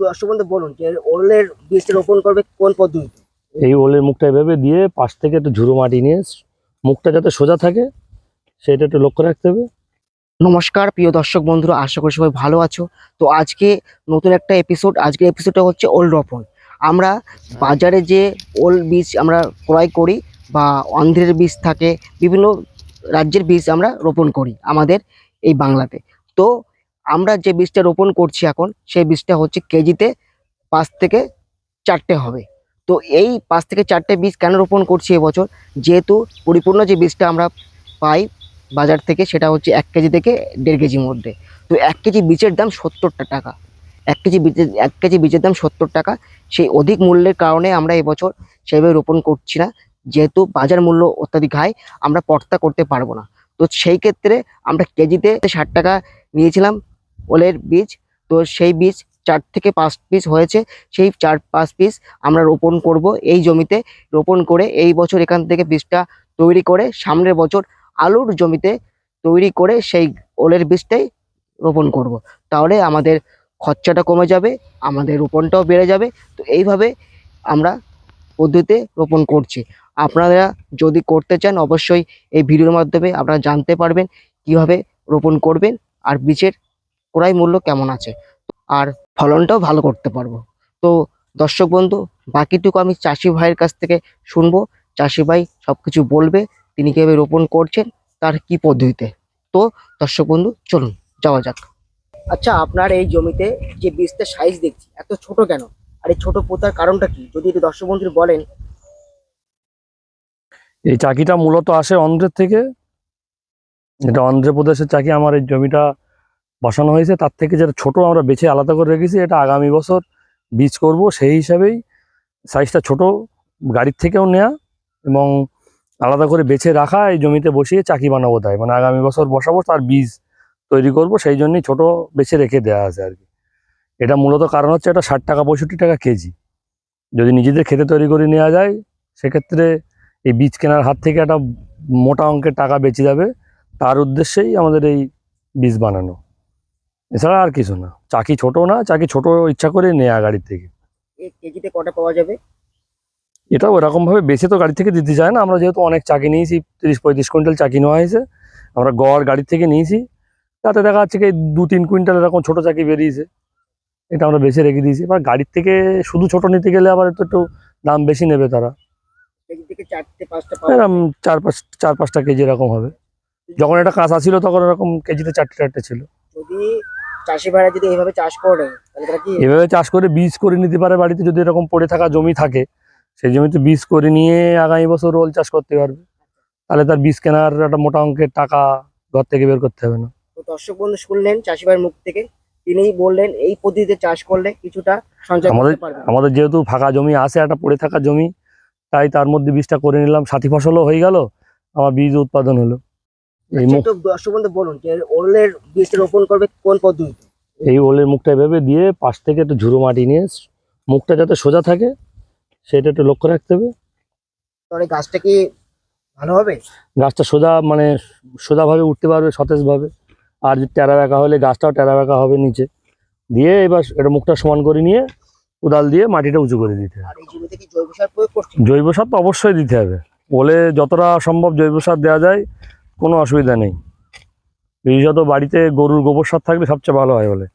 দর্শক বন্ধু বলুন যে ওলের বীজটা রোপণ করবে কোন পদ্ধতিতে? এই ওলের মুখটা এভাবে দিয়ে পাশ থেকে একটু ঝুরো মাটি নিয়ে মুখটা যাতে সোজা থাকে সেটা একটু লক্ষ্য রাখতে হবে। নমস্কার প্রিয় দর্শক বন্ধুরা আশা করি সবাই ভালো আছো। তো আজকে নতুন একটা এপিসোড আজকের এপিসোডটা হচ্ছে ওল রোপণ। আমরা বাজারে যে ওল বীজ আমরা ক্রয় করি বা অন্ধ্রের বীজ থাকে বিভিন্ন রাজ্যের বীজ আমরা রোপণ করি আমাদের এই বাংলাতে। তো আমরা যে বীজটা রোপণ করছি এখন, সেই বীজটা হচ্ছে কেজিতে পাঁচ থেকে চারটে হবে। তো এই পাঁচ থেকে চারটে বীজ কেন রোপণ করছি এবছর? যেহেতু পরিপূর্ণ যে বীজটা আমরা পাই বাজার থেকে, সেটা হচ্ছে এক কেজি থেকে দেড় কেজির মধ্যে। তো এক কেজি বীজের দাম সত্তরটা টাকা। এক কেজি বীজের, এক কেজি বীজের দাম সত্তর টাকা। সেই অধিক মূল্যের কারণে আমরা এবছর সেভাবে রোপণ করছি না। যেহেতু বাজার মূল্য অত্যাধিক হাই, আমরা পর্তা করতে পারব না। তো সেই ক্ষেত্রে আমরা কেজিতে ষাট টাকা নিয়েছিলাম। ওলের বীজ। তো সেই বীজ চার থেকে পাঁচ পিস হয়েছে। সেই চার পাঁচ পিস আমরা রোপণ করব এই জমিতে। রোপণ করে এই বছর এখান থেকে বীজটা তৈরি করে সামনের বছর আলুর জমিতে তৈরি করে সেই ওলের বীজটাই রোপণ করব। তাহলে আমাদের খরচাটা কমে যাবে, আমাদের রোপণটাও বেড়ে যাবে। তো এইভাবে আমরা পদ্ধতিতে রোপণ করছি। আপনারা যদি করতে চান অবশ্যই এই ভিডিওর মাধ্যমে আপনারা জানতে পারবেন কীভাবে রোপণ করবেন আর বীজের ক্রয় মূল্য কেমন আছে? আর ফলনটাও ভালো করতে পারব। তো দর্শক বন্ধু, বাকিটুকু আমি চাষি ভাইয়ের কাছ থেকে শুনব। চাষি ভাই সব কিছু বলবে, তিনি কীভাবে রোপণ করছেন, তার কি পদ্ধতিতে। তো দর্শক বন্ধু, চলুন, যাওয়া যাক। আচ্ছা আপনার এই জমিতে যে বীজটা সাইজ দেখছি, এত ছোট কেন? আর এই ছোট পোতার কারণটা কি? যদি একটু দর্শক বন্ধু বলেন। এই চাকিটা মূলত আসে অন্ধ্রের থেকে। এটা অন্ধ্রপ্রদেশের চাকি, আমার এই জমিটা বসানো হয়েছে, তার থেকে যেটা ছোট আমরা বেছে আলাদা করে রেখেছি, এটা আগামী বছর বীজ করব, সেই হিসাবেই সাইজটা ছোট, গাড়ির থেকেও নেয়া এবং আলাদা করে বেছে রাখা, এই জমিতে বসিয়ে চাকি বানাবো তাই। মানে আগামী বছর বসাবো, তার বীজ তৈরি করব, সেই জন্যই ছোট বেছে রেখে দেওয়া আছে আর কি। এটা মূলত কারণ হচ্ছে এটা ষাট টাকা পঁয়ষট্টি টাকা কেজি। যদি নিজেদের খেতে তৈরি করে নেওয়া যায়, সেক্ষেত্রে এই বীজ কেনার হাত থেকে একটা মোটা অঙ্কের টাকা বেঁচে যাবে, তার উদ্দেশ্যেই আমাদের এই বীজ বানানো। এছাড়া আর কিছু না। চাকি ছোট না চাকি ছোট ইচ্ছা করে নেয়া গাড়ির থেকে। কেজিতে কটা পাওয়া যাবে? এটা ওরকম ভাবে বেছে তো গাড়ি থেকে দিতে চায় না। আমরা যেহেতু অনেক চাকি নিয়েছি তিরিশ পঁয়ত্রিশ কুইন্টাল চাকি নেওয়া হয়েছে। আমরা গড় গাড়ি থেকে নিয়েছি। তাতে দেখা যাচ্ছে কি দু তিন কুইন্টাল এরকম ছোট চাকি বেরিয়েছে। এটা আমরা বেশি রেখে দিয়েছি। এবার গাড়ির থেকে শুধু ছোট নিতে গেলে আবার একটু একটু দাম বেশি নেবে তারা। এরকম চার পাঁচ চার পাঁচটা কেজি এরকম হবে। যখন এটা কাঁচা ছিল তখন এরকম কেজিতে চারটে চারটে ছিল। যদি চাষি ভাইরা যদি এইভাবে চাষ করে তাহলে তারা কি এভাবে চাষ করে বীজ করে নিতে পারে বাড়িতে যদি এরকম পড়ে থাকা জমি থাকে সেই জমিতে বীজ করে নিয়ে আগামী বছর রোল চাষ করতে পারবে। তাহলে তার বীজ কেনার একটা মোটা অঙ্কের টাকা ঘর থেকে বের করতে হবে না। তো দর্শক বন্ধু শুনলেন চাষি ভাইয়ের মুখ থেকে তিনি বললেন এই পদ্ধতিতে চাষ করলে কিছুটা সঞ্চয় আমাদের- আমাদের যেহেতু ফাঁকা জমি আছে একটা পড়ে থাকা জমি তাই তার মধ্যে বীজটা করে নিলাম। সাথী ফসলও হয়ে গেল আমার বীজ উৎপাদন হলো। একটু দর্শক বন্ধু বলুন যে ওলের বীজটা রোপণ করবে কোন পদ্ধতিতে? এই ওলের মুখটা এভাবে দিয়ে পাশ থেকে একটু ঝুরো মাটি নিয়ে মুখটা যাতে সোজা থাকে সেটা একটু লক্ষ্য রাখতে হবে। তাহলে গাছটা কি ভালো হবে? গাছটা সোজা মানে সোজাভাবে উঠতে পারবে সতেজভাবে। আর যদি টেরা বেঁকা হলে গাছটাও টেরা বেঁকা হবে নিচে। দিয়ে এবার এটা মুখটা সমান করে নিয়ে কোদাল দিয়ে মাটিটা উঁচু করে দিতে হবে। আর এই জমিতে কি জৈব সার জৈব সার তো অবশ্যই দিতে হবে। বলে যতটা সম্ভব জৈব সার দেওয়া যায়। কোনো অসুবিধা নেই। বিশেষত বাড়িতে গরুর গোবর সার থাকলে সবচেয়ে ভালো হয় বলে।